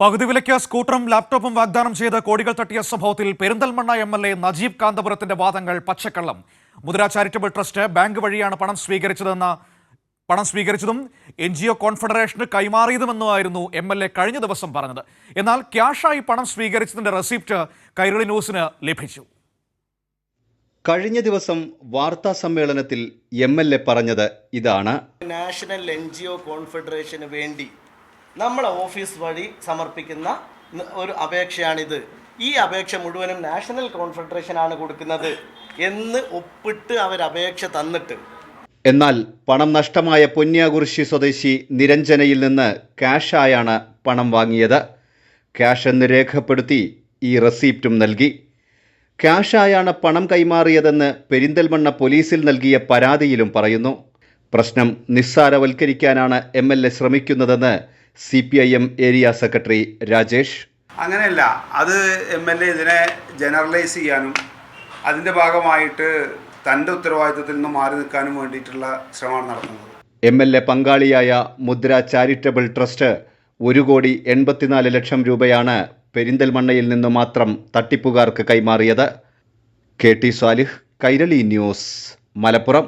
പകുതി വിലയ്ക്ക് സ്കൂട്ടറും ലാപ്ടോപ്പും വാഗ്ദാനം ചെയ്ത് കോടികൾ തട്ടിയ സംഭവത്തിൽ Perinthalmanna M L A Najeeb കാന്തപുരത്തിന്റെ വാദങ്ങൾ പച്ചക്കള്ളം. മുദ്ര ചാരിറ്റബിൾ ട്രസ്റ്റ് ബാങ്ക് വഴിയാണ് പണം സ്വീകരിച്ചതെന്ന പണം സ്വീകരിച്ചതും എൻ ജി ഒ കോൺഫെഡറേഷന് കൈമാറിയതുമെന്നുമായിരുന്നു എം എൽ എ കഴിഞ്ഞ ദിവസം പറഞ്ഞത്. എന്നാൽ ക്യാഷായി പണം സ്വീകരിച്ചതിന്റെ റെസിപ്റ്റ് കൈരളി ന്യൂസിന് ലഭിച്ചു. കഴിഞ്ഞ ദിവസം വാർത്താ സമ്മേളനത്തിൽ എം എൽ എ പറഞ്ഞത് ഇതാണ്. നാഷണൽ എൻ ജി ഒ കോൺഫെഡറേഷന് വേണ്ടി നമ്മളെ ഓഫീസ് വഴി സമർപ്പിക്കുന്ന ഒരു അപേക്ഷയാണിത്. ഈ അപേക്ഷ മുഴുവനും നാഷണൽ കോൺഫെഡറേഷനാണ് കൊടുക്കുന്നത് എന്ന് ഒപ്പിട്ട് അവർ അപേക്ഷ തന്നിട്ട്. എന്നാൽ പണം നഷ്ടമായ പൊന്നിയാകുറിശി സ്വദേശി നിരഞ്ജനയിൽ നിന്ന് ക്യാഷായാണ് പണം വാങ്ങിയത്. ക്യാഷ് എന്ന് രേഖപ്പെടുത്തി ഈ റെസീപ്റ്റും നൽകി. ക്യാഷായാണ് പണം കൈമാറിയതെന്ന് പെരിന്തൽമണ്ണ പോലീസിൽ നൽകിയ പരാതിയിലും പറയുന്നു. പ്രശ്നം നിസ്സാരവൽക്കരിക്കാനാണ് എം എൽ എ ശ്രമിക്കുന്നതെന്ന് C P I M area secretary Rajesh. അങ്ങനെയല്ല അത് എം എൽ എ ഇതിനെ ജനറലൈസ് ചെയ്യാനും അതിന്റെ ഭാഗമായിട്ട് തന്റെ ഉത്തരവാദിത്തത്തിൽ നിന്ന് മാറി നിൽക്കാനും വേണ്ടിയിട്ടുള്ള ശ്രമമാണ് നടത്തുന്നത്. എം എൽ എ പങ്കാളിയായ മുദ്ര ചാരിറ്റബിൾ ട്രസ്റ്റ് ഒരു കോടി എൺപത്തിനാല് ലക്ഷം രൂപയാണ് പെരിന്തൽമണ്ണയിൽ നിന്ന് മാത്രം തട്ടിപ്പുകാർക്ക് കൈമാറിയത്. K T Salih Kairali news Malappuram.